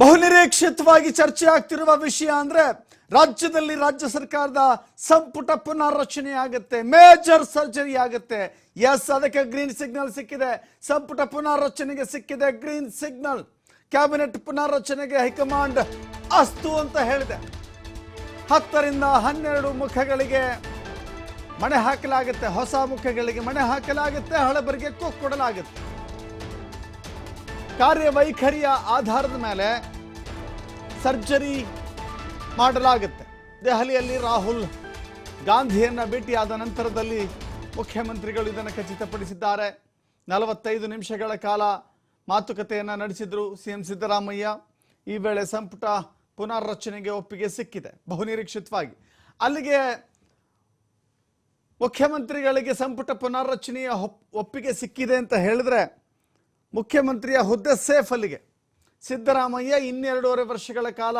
ಬಹುನಿರೀಕ್ಷಿತವಾಗಿ ಚರ್ಚೆ ಆಗ್ತಿರುವ ವಿಷಯ ಅಂದ್ರೆ ರಾಜ್ಯದಲ್ಲಿ ರಾಜ್ಯ ಸರ್ಕಾರದ ಸಂಪುಟ ಪುನರ್ರಚನೆ ಆಗುತ್ತೆ ಮೇಜರ್ ಸರ್ಜರಿ ಆಗುತ್ತೆ. ಎಸ್ ಅದಕ್ಕೆ ಗ್ರೀನ್ ಸಿಗ್ನಲ್ ಸಿಕ್ಕಿದೆ. ಸಂಪುಟ ಪುನರ್ರಚನೆಗೆ ಸಿಕ್ಕಿದೆ ಗ್ರೀನ್ ಸಿಗ್ನಲ್ ಕ್ಯಾಬಿನೆಟ್ ಪುನರ್ರಚನೆಗೆ ಹೈಕಮಾಂಡ್ ಅಸ್ತು ಅಂತ ಹೇಳಿದೆ. ಹತ್ತರಿಂದ ಹನ್ನೆರಡು ಮುಖಗಳಿಗೆ ಮಣೆ ಹಾಕಲಾಗುತ್ತೆ, ಹೊಸ ಮುಖಗಳಿಗೆ ಮಣೆ ಹಾಕಲಾಗುತ್ತೆ, ಹಳಬರಿಗೆ ಕೊಡಲಾಗುತ್ತೆ ಕಾರ್ಯವೈಖರಿಯ ಆಧಾರದ ಮೇಲೆ ಸರ್ಜರಿ ಮಾಡಲಾಗುತ್ತೆ. ದೆಹಲಿಯಲ್ಲಿ ರಾಹುಲ್ ಗಾಂಧಿಯನ್ನು ಭೇಟಿಯಾದ ನಂತರದಲ್ಲಿ ಮುಖ್ಯಮಂತ್ರಿಗಳು ಇದನ್ನು ಖಚಿತಪಡಿಸಿದ್ದಾರೆ. ನಲವತ್ತೈದು ನಿಮಿಷಗಳ ಕಾಲ ಮಾತುಕತೆಯನ್ನು ನಡೆಸಿದ್ರು ಸಿಎಂ ಸಿದ್ದರಾಮಯ್ಯ. ಈ ವೇಳೆ ಸಂಪುಟ ಪುನರ್ರಚನೆಗೆ ಒಪ್ಪಿಗೆ ಸಿಕ್ಕಿದೆ, ಬಹುನಿರೀಕ್ಷಿತವಾಗಿ. ಅಲ್ಲಿಗೆ ಮುಖ್ಯಮಂತ್ರಿಗಳಿಗೆ ಸಂಪುಟ ಪುನರ್ರಚನೆಯ ಒಪ್ಪಿಗೆ ಸಿಕ್ಕಿದೆ ಅಂತ ಹೇಳಿದ್ರೆ ಮುಖ್ಯಮಂತ್ರಿಯ ಹುದ್ದೆ ಸೇಫ್ ಅಲ್ಲಿಗೆ. ಸಿದ್ದರಾಮಯ್ಯ ಇನ್ನೆರಡೂವರೆ ವರ್ಷಗಳ ಕಾಲ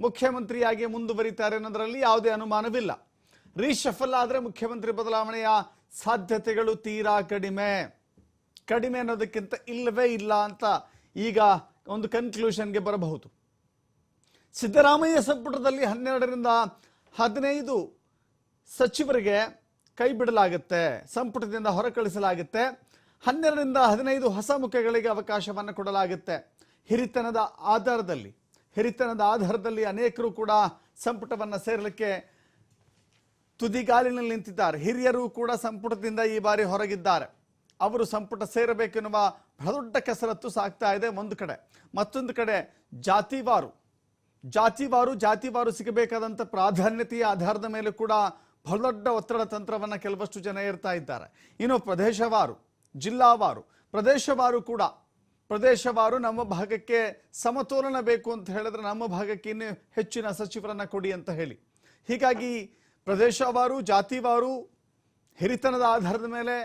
ಮುಖ್ಯಮಂತ್ರಿಯಾಗಿ ಮುಂದುವರಿತಾರೆ ಅನ್ನೋದರಲ್ಲಿ ಯಾವುದೇ ಅನುಮಾನವಿಲ್ಲ. ರೀಶಫಲ್ ಆದರೆ ಮುಖ್ಯಮಂತ್ರಿ ಬದಲಾವಣೆಯ ಸಾಧ್ಯತೆಗಳು ತೀರಾ ಕಡಿಮೆ. ಕಡಿಮೆ ಅನ್ನೋದಕ್ಕಿಂತ ಇಲ್ಲವೇ ಇಲ್ಲ ಅಂತ ಈಗ ಒಂದು ಕನ್ಕ್ಲೂಷನ್ಗೆ ಬರಬಹುದು. ಸಿದ್ದರಾಮಯ್ಯ ಸಂಪುಟದಲ್ಲಿ ಹನ್ನೆರಡರಿಂದ ಹದಿನೈದು ಸಚಿವರಿಗೆ ಕೈ ಬಿಡಲಾಗುತ್ತೆ. ಸಂಪುಟದಿಂದ ಹೊರಕಳಿಸಲಾಗುತ್ತೆ. ಹನ್ನೆರಡರಿಂದ ಹದಿನೈದು ಹೊಸ ಮುಖಗಳಿಗೆ ಅವಕಾಶವನ್ನು ಕೊಡಲಾಗುತ್ತೆ. ಹಿರಿತನದ ಆಧಾರದಲ್ಲಿ ಹಿರಿತನದ ಆಧಾರದಲ್ಲಿ ಅನೇಕರು ಕೂಡ ಸಂಪುಟವನ್ನು ಸೇರಲಿಕ್ಕೆ ತುದಿಗಾಲಿನಲ್ಲಿ ನಿಂತಿದ್ದಾರೆ. ಹಿರಿಯರು ಕೂಡ ಸಂಪುಟದಿಂದ ಈ ಬಾರಿ ಹೊರಗಿದ್ದಾರೆ. ಅವರು ಸಂಪುಟ ಸೇರಬೇಕೆನ್ನುವ ಬಹಳ ಕಸರತ್ತು ಸಾಗ್ತಾ ಇದೆ ಒಂದು ಕಡೆ. ಮತ್ತೊಂದು ಕಡೆ ಜಾತಿವಾರು. ಜಾತಿವಾರು ಜಾತಿವಾರು ಸಿಗಬೇಕಾದಂಥ ಪ್ರಾಧಾನ್ಯತೆಯ ಆಧಾರದ ಮೇಲೆ ಕೂಡ ಬಹಳ ದೊಡ್ಡ ಒತ್ತಡ ತಂತ್ರವನ್ನು ಕೆಲವಷ್ಟು ಜನ ಇರ್ತಾ ಇದ್ದಾರೆ. ಇನ್ನು ಪ್ರದೇಶವಾರು. ಜಿಲ್ಲಾವಾರು, ಪ್ರದೇಶವಾರು ಕೂಡ. ಪ್ರದೇಶವಾರು ನಮ್ಮ ಭಾಗಕ್ಕೆ ಸಮತೋಲನ ಬೇಕು ಅಂತ ಹೇಳಿದ್ರೆ ನಮ್ಮ ಭಾಗಕ್ಕೆ ಇನ್ನೂ ಹೆಚ್ಚಿನ ಸಚಿವರನ್ನು ಕೊಡಿ ಅಂತ ಹೇಳಿ. ಹೀಗಾಗಿ ಪ್ರದೇಶವಾರು, ಜಾತಿವಾರು, ಹಿರಿತನದ ಆಧಾರದ ಮೇಲೆ,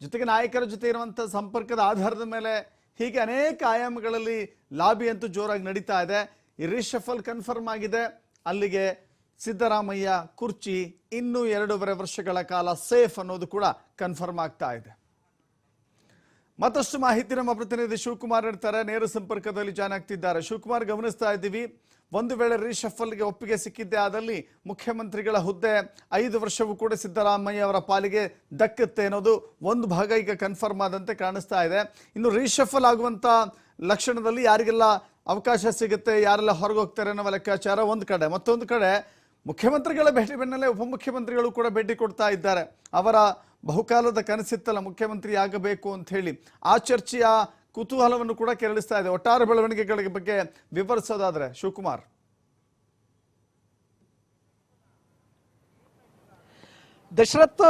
ಜೊತೆಗೆ ನಾಯಕರ ಜೊತೆ ಇರುವಂಥ ಸಂಪರ್ಕದ ಆಧಾರದ ಮೇಲೆ ಹೀಗೆ ಅನೇಕ ಆಯಾಮಗಳಲ್ಲಿ ಲಾಬಿ ಅಂತೂ ಜೋರಾಗಿ ನಡೀತಾ ಇದೆ. ಈ ರಿಶಫಲ್ ಕನ್ಫರ್ಮ್ ಆಗಿದೆ. ಅಲ್ಲಿಗೆ ಸಿದ್ದರಾಮಯ್ಯ, ಕುರ್ಚಿ ಇನ್ನೂ ಎರಡೂವರೆ ವರ್ಷಗಳ ಕಾಲ ಸೇಫ್ ಅನ್ನೋದು ಕೂಡ ಕನ್ಫರ್ಮ್ ಆಗ್ತಾ ಇದೆ. ಮತ್ತಷ್ಟು ಮಾಹಿತಿ ನಮ್ಮ ಪ್ರತಿನಿಧಿ ಶಿವಕುಮಾರ್ ಇರ್ತಾರೆ. ನೇರ ಸಂಪರ್ಕದಲ್ಲಿ ಜಾಯ್ನ್ ಆಗ್ತಿದ್ದಾರೆ. ಶಿವಕುಮಾರ್, ಗಮನಿಸ್ತಾ ಇದ್ದೀವಿ. ಒಂದು ವೇಳೆ ರೀಶಫಲ್ಗೆ ಒಪ್ಪಿಗೆ ಸಿಕ್ಕಿದ್ದೆ ಆದಲ್ಲಿ ಮುಖ್ಯಮಂತ್ರಿಗಳ ಹುದ್ದೆ ಐದು ವರ್ಷವೂ ಕೂಡ ಸಿದ್ದರಾಮಯ್ಯ ಅವರ ಪಾಲಿಗೆ ದಕ್ಕುತ್ತೆ ಅನ್ನೋದು ಒಂದು ಭಾಗ ಈಗ ಕನ್ಫರ್ಮ್ ಆದಂತೆ ಕಾಣಿಸ್ತಾ ಇದೆ. ಇನ್ನು ರೀಶಫಲ್ ಆಗುವಂತ ಲಕ್ಷಣದಲ್ಲಿ ಯಾರಿಗೆಲ್ಲ ಅವಕಾಶ ಸಿಗುತ್ತೆ, ಯಾರೆಲ್ಲ ಹೊರಗೆ ಹೋಗ್ತಾರೆ ಅನ್ನೋ ಲೆಕ್ಕಾಚಾರ ಒಂದು ಕಡೆ. ಮತ್ತೊಂದು ಕಡೆ ಮುಖ್ಯಮಂತ್ರಿಗಳ ಭೇಟಿ ಬೆನ್ನಲ್ಲೇ ಉಪಮುಖ್ಯಮಂತ್ರಿಗಳು ಕೂಡ ಭೇಟಿ ಕೊಡ್ತಾ ಇದ್ದಾರೆ. ಅವರ ಬಹುಕಾಲದ ಕನಸಿತ್ತಲ್ಲ ಮುಖ್ಯಮಂತ್ರಿ ಆಗಬೇಕು ಅಂತ ಹೇಳಿ ಆ ಚರ್ಚೆಯ ಕುತೂಹಲವನ್ನು ಕೂಡ ಕೆರಳಿಸ್ತಾ ಇದೆ. ಒಟ್ಟಾರೆ ಬೆಳವಣಿಗೆಗಳ ಬಗ್ಗೆ ವಿವರಿಸೋದಾದ್ರೆ ಶಿವಕುಮಾರ್. ದಶರಥ್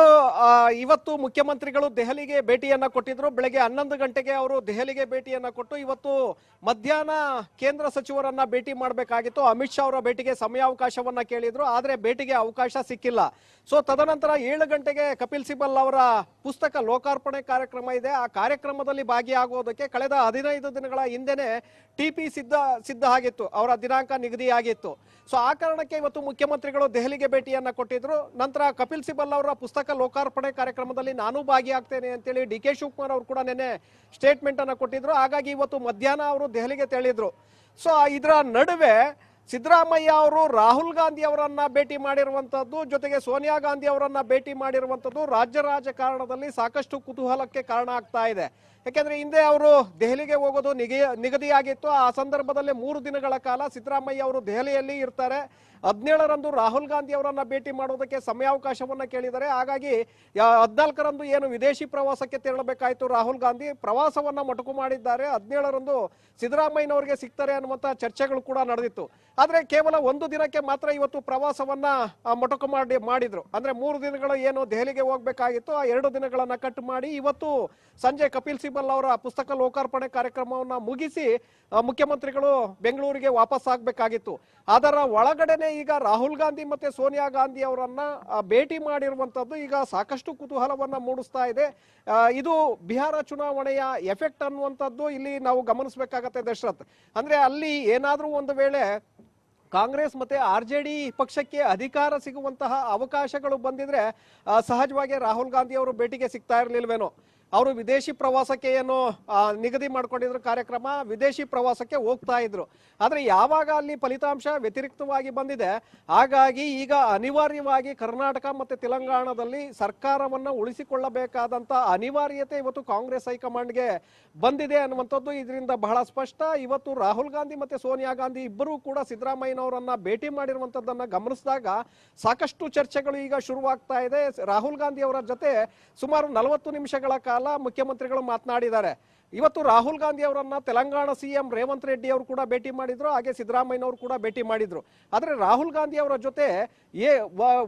ಇವತ್ತು ಮುಖ್ಯಮಂತ್ರಿಗಳು ದೆಹಲಿಗೆ ಭೇಟಿಯನ್ನ ಕೊಟ್ಟಿದ್ರು. ಬೆಳಗ್ಗೆ ಹನ್ನೊಂದು ಗಂಟೆಗೆ ಅವರು ದೆಹಲಿಗೆ ಭೇಟಿಯನ್ನ ಕೊಟ್ಟು ಇವತ್ತು ಮಧ್ಯಾಹ್ನ ಕೇಂದ್ರ ಸಚಿವರನ್ನ ಭೇಟಿ ಮಾಡಬೇಕಾಗಿತ್ತು. ಅಮಿತ್ ಶಾ ಅವರ ಭೇಟಿಗೆ ಸಮಯಾವಕಾಶವನ್ನ ಕೇಳಿದ್ರು. ಆದ್ರೆ ಭೇಟಿಗೆ ಅವಕಾಶ ಸಿಕ್ಕಿಲ್ಲ. ಸೊ ತದನಂತರ ಏಳು ಗಂಟೆಗೆ ಕಪಿಲ್ ಸಿಬಲ್ ಅವರ ಪುಸ್ತಕ ಲೋಕಾರ್ಪಣೆ ಕಾರ್ಯಕ್ರಮ ಇದೆ. ಆ ಕಾರ್ಯಕ್ರಮದಲ್ಲಿ ಭಾಗಿಯಾಗುವುದಕ್ಕೆ ಕಳೆದ ಹದಿನೈದು ದಿನಗಳ ಹಿಂದೆನೆ ಟಿಪಿ ಸಿದ್ಧ ಸಿದ್ಧ ಆಗಿತ್ತು. ಅವರ ದಿನಾಂಕ ನಿಗದಿಯಾಗಿತ್ತು. ಸೊ ಆ ಕಾರಣಕ್ಕೆ ಇವತ್ತು ಮುಖ್ಯಮಂತ್ರಿಗಳು ದೆಹಲಿಗೆ ಭೇಟಿಯನ್ನ ಕೊಟ್ಟಿದ್ರು. ನಂತರ ಕಪಿಲ್ ಸಿಬಲ್ ಅವರ ಪುಸ್ತಕ ಲೋಕಾರ್ಪಣೆ ಕಾರ್ಯಕ್ರಮದಲ್ಲಿ ನಾನು ಭಾಗಿಯಾಗ್ತೇನೆ ಅಂತೇಳಿ ಡಿ ಕೆ ಶಿವಕುಮಾರ್ ಅವರು ಕೂಡ ನಿನ್ನೆ ಸ್ಟೇಟ್ಮೆಂಟ್ ಅನ್ನ ಕೊಟ್ಟಿದ್ರು. ಹಾಗಾಗಿ ಇವತ್ತು ಮಧ್ಯಾಹ್ನ ಅವರು ದೆಹಲಿಗೆ ತೆರಳಿದ್ರು. ಸೊ ಇದರ ನಡುವೆ ಸಿದ್ದರಾಮಯ್ಯ ಅವರು ರಾಹುಲ್ ಗಾಂಧಿ ಅವರನ್ನ ಭೇಟಿ ಮಾಡಿರುವಂತದ್ದು ಜೊತೆಗೆ ಸೋನಿಯಾ ಗಾಂಧಿ ಅವರನ್ನ ಭೇಟಿ ಮಾಡಿರುವಂತದ್ದು ರಾಜ್ಯ ರಾಜಕಾರಣದಲ್ಲಿ ಸಾಕಷ್ಟು ಕುತೂಹಲಕ್ಕೆ ಕಾರಣ ಆಗ್ತಾ ಇದೆ. ಯಾಕೆಂದ್ರೆ ಹಿಂದೆ ಅವರು ದೆಹಲಿಗೆ ಹೋಗೋದು ನಿಗಿ ನಿಗದಿಯಾಗಿತ್ತು. ಆ ಸಂದರ್ಭದಲ್ಲಿ ಮೂರು ದಿನಗಳ ಕಾಲ ಸಿದ್ದರಾಮಯ್ಯ ಅವರು ದೆಹಲಿಯಲ್ಲಿ ಇರ್ತಾರೆ. ಹದಿನೇಳರಂದು ರಾಹುಲ್ ಗಾಂಧಿ ಅವರನ್ನ ಭೇಟಿ ಮಾಡೋದಕ್ಕೆ ಸಮಯಾವಕಾಶವನ್ನ ಕೇಳಿದರೆ ಹಾಗಾಗಿ ಹದಿನಾಲ್ಕರಂದು ಏನು ವಿದೇಶಿ ಪ್ರವಾಸಕ್ಕೆ ತೆರಳಬೇಕಾಯಿತು ರಾಹುಲ್ ಗಾಂಧಿ. ಪ್ರವಾಸವನ್ನ ಮೊಟಕು ಮಾಡಿದ್ದಾರೆ. ಹದಿನೇಳರಂದು ಸಿದ್ದರಾಮಯ್ಯನವರಿಗೆ ಸಿಗ್ತಾರೆ ಅನ್ನುವಂಥ ಚರ್ಚೆಗಳು ಕೂಡ ನಡೆದಿತ್ತು. ಆದರೆ ಕೇವಲ ಒಂದು ದಿನಕ್ಕೆ ಮಾತ್ರ ಇವತ್ತು ಪ್ರವಾಸವನ್ನ ಮೊಟಕು ಮಾಡಿ, ಮಾಡಿದ್ರು. ಅಂದ್ರೆ ಮೂರು ದಿನಗಳು ಏನು ದೆಹಲಿಗೆ ಹೋಗ್ಬೇಕಾಗಿತ್ತು. ಆ ಎರಡು ದಿನಗಳನ್ನ ಕಟ್ ಮಾಡಿ ಇವತ್ತು ಸಂಜೆ ಕಪಿಲ್ ಅವರ ಪುಸ್ತಕ ಲೋಕಾರ್ಪಣೆ ಕಾರ್ಯಕ್ರಮವನ್ನ ಮುಗಿಸಿ ಮುಖ್ಯಮಂತ್ರಿಗಳು ಬೆಂಗಳೂರಿಗೆ ವಾಪಸ್ ಆಗ್ಬೇಕಾಗಿತ್ತು. ಅದರ ಒಳಗಡೆನೆ ಈಗ ರಾಹುಲ್ ಗಾಂಧಿ ಮತ್ತೆ ಸೋನಿಯಾ ಗಾಂಧಿ ಅವರನ್ನ ಭೇಟಿ ಮಾಡಿರುವಂತದ್ದು ಈಗ ಸಾಕಷ್ಟು ಕುತೂಹಲವನ್ನ ಮೂಡಿಸ್ತಾ ಇದೆ. ಇದು ಬಿಹಾರ ಚುನಾವಣೆಯ ಎಫೆಕ್ಟ್ ಅನ್ನುವಂಥದ್ದು ಇಲ್ಲಿ ನಾವು ಗಮನಿಸಬೇಕಾಗತ್ತೆ ದಶರಥ್. ಅಂದ್ರೆ ಅಲ್ಲಿ ಏನಾದ್ರೂ ಒಂದು ವೇಳೆ ಕಾಂಗ್ರೆಸ್ ಮತ್ತೆ ಆರ್ ಜೆ ಡಿ ಪಕ್ಷಕ್ಕೆ ಅಧಿಕಾರ ಸಿಗುವಂತಹ ಅವಕಾಶಗಳು ಬಂದಿದ್ರೆ ಸಹಜವಾಗಿ ರಾಹುಲ್ ಗಾಂಧಿ ಅವರು ಭೇಟಿಗೆ ಸಿಗ್ತಾ ಇರಲಿಲ್ವೇನೋ. ಅವರು ವಿದೇಶಿ ಪ್ರವಾಸಕ್ಕೆ ಏನು ನಿಗದಿ ಮಾಡಿಕೊಂಡಿದ್ರು ಕಾರ್ಯಕ್ರಮ, ವಿದೇಶಿ ಪ್ರವಾಸಕ್ಕೆ ಹೋಗ್ತಾ ಇದ್ರು. ಆದರೆ ಯಾವಾಗ ಅಲ್ಲಿ ಫಲಿತಾಂಶ ವ್ಯತಿರಿಕ್ತವಾಗಿ ಬಂದಿದೆ, ಹಾಗಾಗಿ ಈಗ ಅನಿವಾರ್ಯವಾಗಿ ಕರ್ನಾಟಕ ಮತ್ತೆ ತೆಲಂಗಾಣದಲ್ಲಿ ಸರ್ಕಾರವನ್ನ ಉಳಿಸಿಕೊಳ್ಳಬೇಕಾದಂತ ಅನಿವಾರ್ಯತೆ ಇವತ್ತು ಕಾಂಗ್ರೆಸ್ ಹೈಕಮಾಂಡ್ಗೆ ಬಂದಿದೆ ಅನ್ನುವಂಥದ್ದು ಇದರಿಂದ ಬಹಳ ಸ್ಪಷ್ಟ. ಇವತ್ತು ರಾಹುಲ್ ಗಾಂಧಿ ಮತ್ತೆ ಸೋನಿಯಾ ಗಾಂಧಿ ಇಬ್ಬರೂ ಕೂಡ ಸಿದ್ದರಾಮಯ್ಯನವರನ್ನ ಭೇಟಿ ಮಾಡಿರುವಂತದ್ದನ್ನ ಗಮನಿಸಿದಾಗ ಸಾಕಷ್ಟು ಚರ್ಚೆಗಳು ಈಗ ಶುರುವಾಗ್ತಾ ಇದೆ. ರಾಹುಲ್ ಗಾಂಧಿ ಅವರ ಜೊತೆ ಸುಮಾರು ನಲವತ್ತು ನಿಮಿಷಗಳ ಕಾಲ ಮುಖ್ಯಮಂತ್ರಿಗಳು ಮಾತನಾಡಿದ್ದಾರೆ. ಇವತ್ತು ರಾಹುಲ್ ಗಾಂಧಿ ಅವರನ್ನ ತೆಲಂಗಾಣ ಸಿಎಂ ರೇವಂತ್ ರೆಡ್ಡಿ ಅವರು ಕೂಡ ಭೇಟಿ ಮಾಡಿದ್ರು, ಹಾಗೆ ಸಿದ್ದರಾಮಯ್ಯನವರು ಕೂಡ ಭೇಟಿ ಮಾಡಿದ್ರು. ಆದರೆ ರಾಹುಲ್ ಗಾಂಧಿ ಅವರ ಜೊತೆ ಏ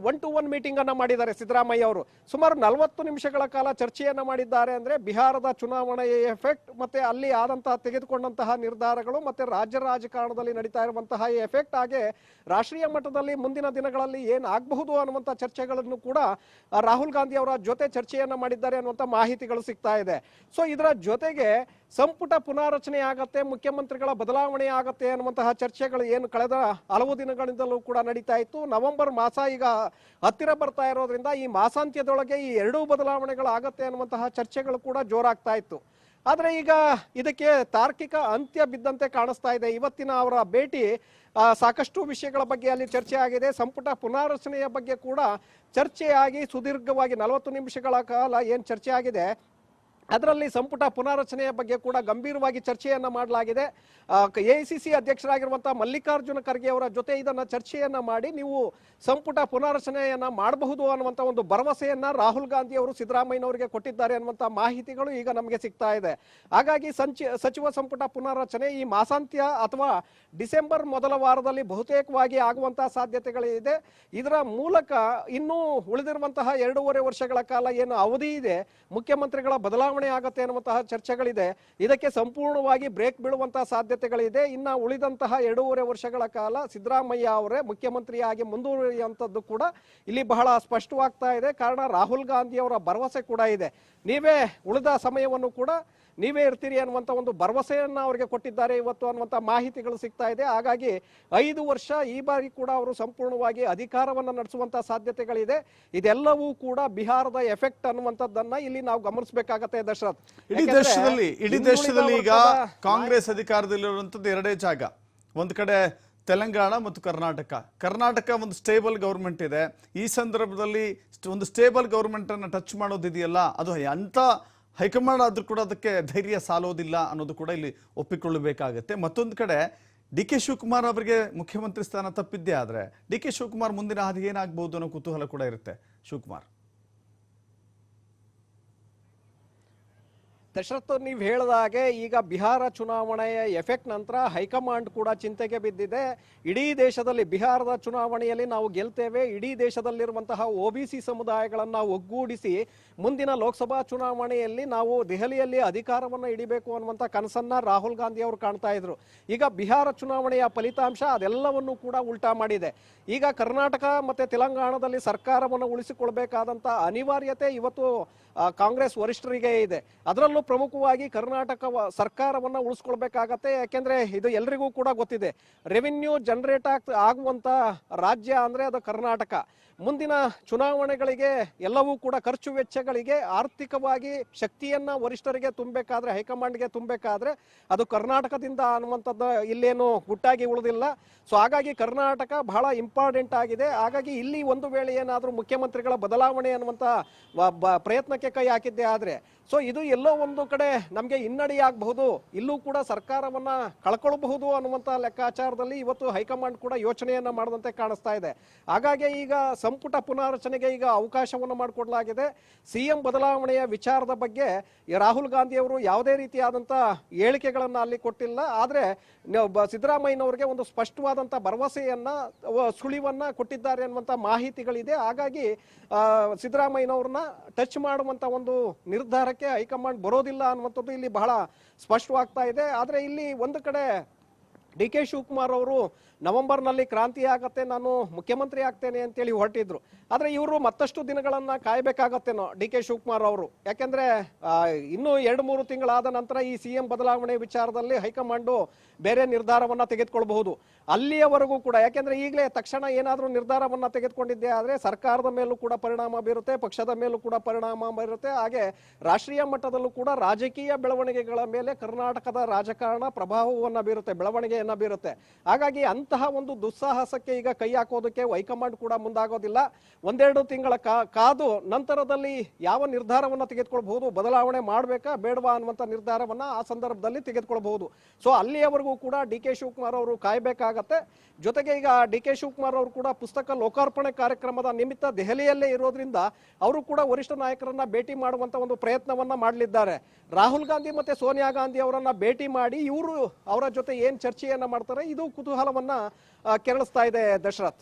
ಒನ್ ಟು ಒನ್ ಮೀಟಿಂಗ್ ಅನ್ನ ಮಾಡಿದ್ದಾರೆ ಸಿದ್ದರಾಮಯ್ಯ ಅವರು. ಸುಮಾರು ನಲವತ್ತು ನಿಮಿಷಗಳ ಕಾಲ ಚರ್ಚೆಯನ್ನ ಮಾಡಿದ್ದಾರೆ ಅಂದ್ರೆ ಬಿಹಾರದ ಚುನಾವಣೆಯ ಎಫೆಕ್ಟ್ ಮತ್ತೆ ಅಲ್ಲಿ ಆದಂತಹ ತೆಗೆದುಕೊಂಡಂತಹ ನಿರ್ಧಾರಗಳು ಮತ್ತೆ ರಾಜ್ಯ ರಾಜಕಾರಣದಲ್ಲಿ ನಡೀತಾ ಇರುವಂತಹ ಎಫೆಕ್ಟ್ ಹಾಗೆ ರಾಷ್ಟ್ರೀಯ ಮಟ್ಟದಲ್ಲಿ ಮುಂದಿನ ದಿನಗಳಲ್ಲಿ ಏನ್ ಆಗಬಹುದು ಅನ್ನುವಂತ ಚರ್ಚೆಗಳನ್ನು ಕೂಡ ರಾಹುಲ್ ಗಾಂಧಿ ಅವರ ಜೊತೆ ಚರ್ಚೆಯನ್ನ ಮಾಡಿದ್ದಾರೆ ಅನ್ನುವಂತ ಮಾಹಿತಿಗಳು ಸಿಗ್ತಾ ಇದೆ. ಸೊ ಇದರ ಜೊತೆಗೆ ಸಂಪುಟ ಪುನಾರಚನೆ ಆಗತ್ತೆ, ಮುಖ್ಯಮಂತ್ರಿಗಳ ಬದಲಾವಣೆ ಆಗತ್ತೆ ಅನ್ನುವಂತಹ ಚರ್ಚೆಗಳು ಏನು ಕಳೆದ ಹಲವು ದಿನಗಳಿಂದಲೂ ಕೂಡ ನಡೀತಾ ಇತ್ತು. ನವೆಂಬರ್ ಮಾಸ ಈಗ ಹತ್ತಿರ ಬರ್ತಾ ಇರೋದ್ರಿಂದ ಈ ಮಾಸಾಂತ್ಯದೊಳಗೆ ಈ ಎರಡೂ ಬದಲಾವಣೆಗಳು ಆಗತ್ತೆ ಅನ್ನುವಂತಹ ಚರ್ಚೆಗಳು ಕೂಡ ಜೋರಾಗ್ತಾ ಇತ್ತು. ಆದರೆ ಈಗ ಇದಕ್ಕೆ ತಾರ್ಕಿಕ ಅಂತ್ಯ ಬಿದ್ದಂತೆ ಕಾಣಿಸ್ತಾ ಇದೆ. ಇವತ್ತಿನ ಅವರ ಭೇಟಿ ಸಾಕಷ್ಟು ವಿಷಯಗಳ ಬಗ್ಗೆ ಅಲ್ಲಿ ಚರ್ಚೆ ಆಗಿದೆ. ಸಂಪುಟ ಪುನಾರಚನೆಯ ಬಗ್ಗೆ ಕೂಡ ಚರ್ಚೆಯಾಗಿ ಸುದೀರ್ಘವಾಗಿ ನಲವತ್ತು ನಿಮಿಷಗಳ ಕಾಲ ಏನು ಚರ್ಚೆ ಆಗಿದೆ ಅದರಲ್ಲಿ ಸಂಪುಟ ಪುನಾರಚನೆಯ ಬಗ್ಗೆ ಕೂಡ ಗಂಭೀರವಾಗಿ ಚರ್ಚೆಯನ್ನ ಮಾಡಲಾಗಿದೆ. ಎಐಸಿಸಿ ಅಧ್ಯಕ್ಷರಾಗಿರುವಂತಹ ಮಲ್ಲಿಕಾರ್ಜುನ ಖರ್ಗೆ ಅವರ ಜೊತೆ ಇದನ್ನ ಚರ್ಚೆಯನ್ನ ಮಾಡಿ ನೀವು ಸಂಪುಟ ಪುನಾರಚನೆಯನ್ನ ಮಾಡಬಹುದು ಅನ್ನುವಂತ ಒಂದು ಭರವಸೆಯನ್ನ ರಾಹುಲ್ ಗಾಂಧಿ ಅವರು ಸಿದ್ದರಾಮಯ್ಯನವರಿಗೆ ಕೊಟ್ಟಿದ್ದಾರೆ ಅನ್ನುವಂತ ಮಾಹಿತಿಗಳು ಈಗ ನಮಗೆ ಸಿಗ್ತಾ ಇದೆ. ಹಾಗಾಗಿ ಸಂಚಿ, ಸಚಿವ ಸಂಪುಟ ಪುನಾರಚನೆ ಈ ಮಾಸಾಂತ್ಯ ಅಥವಾ ಡಿಸೆಂಬರ್ ಮೊದಲ ವಾರದಲ್ಲಿ ಬಹುತೇಕವಾಗಿ ಆಗುವಂತಹ ಸಾಧ್ಯತೆಗಳಿದೆ ಇದರ ಮೂಲಕ ಇನ್ನೂ ಉಳಿದಿರುವಂತಹ ಎರಡೂವರೆ ವರ್ಷಗಳ ಕಾಲ ಏನು ಅವಧಿ ಇದೆ. ಮುಖ್ಯಮಂತ್ರಿಗಳ ಬದಲಾವಣೆ ಆಗತ್ತೆ ಅನ್ನುವಂತಹ ಚರ್ಚೆಗಳಿದೆ. ಇದಕ್ಕೆ ಸಂಪೂರ್ಣವಾಗಿ ಬ್ರೇಕ್ ಬೀಳುವಂತಹ ಸಾಧ್ಯತೆಗಳಿದೆ. ಇನ್ನು ಉಳಿದಂತಹ ಎರಡೂವರೆ ವರ್ಷಗಳ ಕಾಲ ಸಿದ್ದರಾಮಯ್ಯ ಅವರೇ ಮುಖ್ಯಮಂತ್ರಿಯಾಗಿ ಮುಂದುವರಿಯುವಂಥದ್ದು ಕೂಡ ಇಲ್ಲಿ ಬಹಳ ಸ್ಪಷ್ಟವಾಗ್ತಾ ಇದೆ. ಕಾರಣ ರಾಹುಲ್ ಗಾಂಧಿ ಅವರ ಭರವಸೆ ಕೂಡ ಇದೆ. ನೀವೇ ಉಳಿದ ಸಮಯವನ್ನು ಕೂಡ ನೀವೇ ಇರ್ತೀರಿ ಅನ್ನುವಂಥ ಒಂದು ಭರವಸೆಯನ್ನು ಅವರಿಗೆ ಕೊಟ್ಟಿದ್ದಾರೆ ಇವತ್ತು ಅನ್ನುವಂಥ ಮಾಹಿತಿಗಳು ಸಿಗ್ತಾ ಇದೆ. ಹಾಗಾಗಿ ಐದು ವರ್ಷ ಈ ಬಾರಿ ಕೂಡ ಅವರು ಸಂಪೂರ್ಣವಾಗಿ ಅಧಿಕಾರವನ್ನು ನಡೆಸುವಂಥ ಸಾಧ್ಯತೆಗಳಿದೆ. ಇದೆಲ್ಲವೂ ಕೂಡ ಬಿಹಾರದ ಎಫೆಕ್ಟ್ ಅನ್ನುವಂಥದ್ದನ್ನ ಇಲ್ಲಿ ನಾವು ಗಮನಿಸಬೇಕಾಗತ್ತೆ ದಶರಥ್. ಇಡೀ ದೇಶದಲ್ಲಿ ಇಡೀ ದೇಶದಲ್ಲಿ ಈಗ ಕಾಂಗ್ರೆಸ್ ಅಧಿಕಾರದಲ್ಲಿರುವಂಥದ್ದು ಎರಡೇ ಜಾಗ. ಒಂದು ಕಡೆ ತೆಲಂಗಾಣ ಮತ್ತು ಕರ್ನಾಟಕ. ಕರ್ನಾಟಕ ಒಂದು ಸ್ಟೇಬಲ್ ಗೌರ್ಮೆಂಟ್ ಇದೆ. ಈ ಸಂದರ್ಭದಲ್ಲಿ ಒಂದು ಸ್ಟೇಬಲ್ ಗೌರ್ಮೆಂಟನ್ನು ಅನ್ನ ಟಚ್ ಮಾಡೋದಿದೆಯಲ್ಲ? ಅದು ಅಂತ ಹೈಕಮಾಂಡ್ ಆದರೂ ಕೂಡ ಅದಕ್ಕೆ ಧೈರ್ಯ ಸಾಲೋದಿಲ್ಲ ಅನ್ನೋದು ಕೂಡ ಇಲ್ಲಿ ಒಪ್ಪಿಕೊಳ್ಳಬೇಕಾಗತ್ತೆ. ಮತ್ತೊಂದು ಕಡೆ, ಡಿ ಕೆ ಶಿವಕುಮಾರ್ ಅವರಿಗೆ ಮುಖ್ಯಮಂತ್ರಿ ಸ್ಥಾನ ತಪ್ಪಿದ್ದೇ ಆದರೆ, ಡಿ ಕೆ ಶಿವಕುಮಾರ್ ಮುಂದಿನ ಹಾದಿ ಏನಾಗಬಹುದು ಅನ್ನೋ ಕುತೂಹಲ ಕೂಡ ಇರುತ್ತೆ. ಶಿವಕುಮಾರ್. ದಶರಥ್ ನೀವು ಹೇಳಿದ ಹಾಗೆ ಈಗ ಬಿಹಾರ ಚುನಾವಣೆಯ ಎಫೆಕ್ಟ್ ನಂತರ ಹೈಕಮಾಂಡ್ ಕೂಡ ಚಿಂತೆಗೆ ಬಿದ್ದಿದೆ. ಇಡೀ ದೇಶದಲ್ಲಿ ಬಿಹಾರದ ಚುನಾವಣೆಯಲ್ಲಿ ನಾವು ಗೆಲ್ತೇವೆ. ಇಡೀ ದೇಶದಲ್ಲಿರುವಂತಹ ಒ ಬಿ ಸಿ ಸಮುದಾಯಗಳನ್ನ ಒಗ್ಗೂಡಿಸಿ ಮುಂದಿನ ಲೋಕಸಭಾ ಚುನಾವಣೆಯಲ್ಲಿ ನಾವು ದೆಹಲಿಯಲ್ಲಿ ಅಧಿಕಾರವನ್ನು ಹಿಡಿಬೇಕು ಅನ್ನುವಂಥ ಕನಸನ್ನ ರಾಹುಲ್ ಗಾಂಧಿ ಅವರು ಕಾಣ್ತಾ ಇದ್ರು. ಈಗ ಬಿಹಾರ ಚುನಾವಣೆಯ ಫಲಿತಾಂಶ ಅದೆಲ್ಲವನ್ನು ಕೂಡ ಉಲ್ಟಾ ಮಾಡಿದೆ. ಈಗ ಕರ್ನಾಟಕ ಮತ್ತೆ ತೆಲಂಗಾಣದಲ್ಲಿ ಸರ್ಕಾರವನ್ನು ಉಳಿಸಿಕೊಳ್ಬೇಕಾದಂತ ಅನಿವಾರ್ಯತೆ ಇವತ್ತು ಕಾಂಗ್ರೆಸ್ ವರಿಷ್ಠರಿಗೆ ಇದೆ. ಅದರಲ್ಲೂ ಪ್ರಮುಖವಾಗಿ ಕರ್ನಾಟಕ ಸರ್ಕಾರವನ್ನು ಉಳಿಸ್ಕೊಳ್ಬೇಕಾಗತ್ತೆ. ಯಾಕೆಂದ್ರೆ ಇದು ಎಲ್ರಿಗೂ ಕೂಡ ಗೊತ್ತಿದೆ. ರೆವಿನ್ಯೂ ಜನರೇಟ್ ಆಗ್ ಆಗುವಂತ ರಾಜ್ಯ ಅಂದ್ರೆ ಅದು ಕರ್ನಾಟಕ. ಮುಂದಿನ ಚುನಾವಣೆಗಳಿಗೆ ಎಲ್ಲವೂ ಕೂಡ ಖರ್ಚು ವೆಚ್ಚಗಳಿಗೆ ಆರ್ಥಿಕವಾಗಿ ಶಕ್ತಿಯನ್ನ ವರಿಷ್ಠರಿಗೆ ತುಂಬಬೇಕಾದ್ರೆ, ಹೈಕಮಾಂಡ್ಗೆ ತುಂಬಬೇಕಾದ್ರೆ ಅದು ಕರ್ನಾಟಕದಿಂದ ಅನ್ನುವಂಥದ್ದು ಇಲ್ಲೇನು ಗುಟ್ಟಾಗಿ ಉಳಿದಿಲ್ಲ. ಸೊ ಹಾಗಾಗಿ ಕರ್ನಾಟಕ ಬಹಳ ಇಂಪಾರ್ಟೆಂಟ್ ಆಗಿದೆ. ಹಾಗಾಗಿ ಇಲ್ಲಿ ಒಂದು ವೇಳೆ ಏನಾದರೂ ಮುಖ್ಯಮಂತ್ರಿಗಳ ಬದಲಾವಣೆ ಅನ್ನುವಂಥ ಪ್ರಯತ್ನಕ್ಕೆ ಕೈ ಹಾಕಿದ್ದೆ ಆದ್ರೆ ಸೊ ಇದು ಎಲ್ಲೋ ಒಂದು ಕಡೆ ನಮಗೆ ಹಿನ್ನಡೆಯಾಗಬಹುದು. ಇಲ್ಲೂ ಕೂಡ ಸರ್ಕಾರವನ್ನ ಕಳ್ಕೊಳ್ಬಹುದು ಅನ್ನುವಂಥ ಲೆಕ್ಕಾಚಾರದಲ್ಲಿ ಇವತ್ತು ಹೈಕಮಾಂಡ್ ಕೂಡ ಯೋಚನೆಯನ್ನು ಮಾಡದಂತೆ ಕಾಣಿಸ್ತಾ ಇದೆ. ಹಾಗಾಗಿ ಈಗ ಸಂಪುಟ ಪುನಾರಚನೆಗೆ ಈಗ ಅವಕಾಶವನ್ನು ಮಾಡಿಕೊಡ್ಲಾಗಿದೆ. ಸಿಎಂ ಬದಲಾವಣೆಯ ವಿಚಾರದ ಬಗ್ಗೆ ರಾಹುಲ್ ಗಾಂಧಿಯವರು ಯಾವುದೇ ರೀತಿಯಾದಂಥ ಹೇಳಿಕೆಗಳನ್ನು ಅಲ್ಲಿ ಕೊಟ್ಟಿಲ್ಲ. ಆದರೆ ಸಿದ್ದರಾಮಯ್ಯನವರಿಗೆ ಒಂದು ಸ್ಪಷ್ಟವಾದಂಥ ಭರವಸೆಯನ್ನು ಸುಳಿವನ್ನು ಕೊಟ್ಟಿದ್ದಾರೆ ಅನ್ನುವಂಥ ಮಾಹಿತಿಗಳಿದೆ. ಹಾಗಾಗಿ ಸಿದ್ದರಾಮಯ್ಯನವ್ರನ್ನ ಟಚ್ ಮಾಡುವಂಥ ಒಂದು ನಿರ್ಧಾರಕ್ಕೆ ಹೈಕಮಾಂಡ್ ಬರೋದಿಲ್ಲ ಅನ್ನುವಂಥದ್ದು ಇಲ್ಲಿ ಬಹಳ ಸ್ಪಷ್ಟವಾಗ್ತಾ ಇದೆ. ಆದರೆ ಇಲ್ಲಿ ಒಂದು ಕಡೆ ಡಿ ಕೆ ಶಿವಕುಮಾರ್ ಅವರು ನವೆಂಬರ್ನಲ್ಲಿ ಕ್ರಾಂತಿ ಆಗತ್ತೆ, ನಾನು ಮುಖ್ಯಮಂತ್ರಿ ಆಗ್ತೇನೆ ಅಂತೇಳಿ ಹೊರಟಿದ್ರು. ಆದರೆ ಇವರು ಮತ್ತಷ್ಟು ದಿನಗಳನ್ನ ಕಾಯ್ಬೇಕಾಗತ್ತೇನೋ ಡಿ ಕೆ ಶಿವಕುಮಾರ್ ಅವರು. ಯಾಕೆಂದರೆ ಇನ್ನೂ ಎರಡು ಮೂರು ತಿಂಗಳಾದ ನಂತರ ಈ ಸಿಎಂ ಬದಲಾವಣೆ ವಿಚಾರದಲ್ಲಿ ಹೈಕಮಾಂಡು ಬೇರೆ ನಿರ್ಧಾರವನ್ನ ತೆಗೆದುಕೊಳ್ಬಹುದು. ಅಲ್ಲಿಯವರೆಗೂ ಕೂಡ, ಯಾಕೆಂದರೆ ಈಗಲೇ ತಕ್ಷಣ ಏನಾದರೂ ನಿರ್ಧಾರವನ್ನ ತೆಗೆದುಕೊಂಡಿದ್ದೆ ಆದರೆ ಸರ್ಕಾರದ ಮೇಲೂ ಕೂಡ ಪರಿಣಾಮ ಬೀರುತ್ತೆ, ಪಕ್ಷದ ಮೇಲೂ ಕೂಡ ಪರಿಣಾಮ ಬೀರುತ್ತೆ. ಹಾಗೆ ರಾಷ್ಟ್ರೀಯ ಮಟ್ಟದಲ್ಲೂ ಕೂಡ ರಾಜಕೀಯ ಬೆಳವಣಿಗೆಗಳ ಮೇಲೆ ಕರ್ನಾಟಕದ ರಾಜಕಾರಣ ಪ್ರಭಾವವನ್ನು ಬೀರುತ್ತೆ, ಬೆಳವಣಿಗೆಯನ್ನ ಬೀರುತ್ತೆ. ಹಾಗಾಗಿ ಅಂತಹ ಒಂದು ದುಸ್ಸಾಹಸಕ್ಕೆ ಈಗ ಕೈ ಹಾಕೋದಕ್ಕೆ ಹೈಕಮಾಂಡ್ ಕೂಡ ಮುಂದಾಗೋದಿಲ್ಲ. ಒಂದೆರಡು ತಿಂಗಳ ಕಾದು ನಂತರದಲ್ಲಿ ಯಾವ ನಿರ್ಧಾರವನ್ನು ತೆಗೆದುಕೊಳ್ಬಹುದು, ಬದಲಾವಣೆ ಮಾಡಬೇಕಾ ಬೇಡವಾ ಅನ್ನುವಂತ ನಿರ್ಧಾರವನ್ನ ಆ ಸಂದರ್ಭದಲ್ಲಿ ತೆಗೆದುಕೊಳ್ಬಹುದು. ಸೊ, ಅಲ್ಲಿಯವರೆಗೂ ಕೂಡ ಡಿ ಕೆ ಶಿವಕುಮಾರ್ ಅವರು ಕಾಯಬೇಕಾಗತ್ತೆ. ಜೊತೆಗೆ ಈಗ ಡಿ ಕೆ ಶಿವಕುಮಾರ್ ಅವರು ಕೂಡ ಪುಸ್ತಕ ಲೋಕಾರ್ಪಣೆ ಕಾರ್ಯಕ್ರಮದ ನಿಮಿತ್ತ ದೆಹಲಿಯಲ್ಲೇ ಇರೋದ್ರಿಂದ ಅವರು ಕೂಡ ವರಿಷ್ಠ ನಾಯಕರನ್ನ ಭೇಟಿ ಮಾಡುವಂತ ಒಂದು ಪ್ರಯತ್ನವನ್ನ ಮಾಡಲಿದ್ದಾರೆ. ರಾಹುಲ್ ಗಾಂಧಿ ಮತ್ತೆ ಸೋನಿಯಾ ಗಾಂಧಿ ಅವರನ್ನ ಭೇಟಿ ಮಾಡಿ ಇವರು ಅವರ ಜೊತೆ ಏನ್ ಚರ್ಚೆಯನ್ನ ಮಾಡ್ತಾರೆ, ಇದು ಕುತೂಹಲವನ್ನ ಕೆರಳಿಸ್ತಾ ಇದೆ ದಶರಥ್.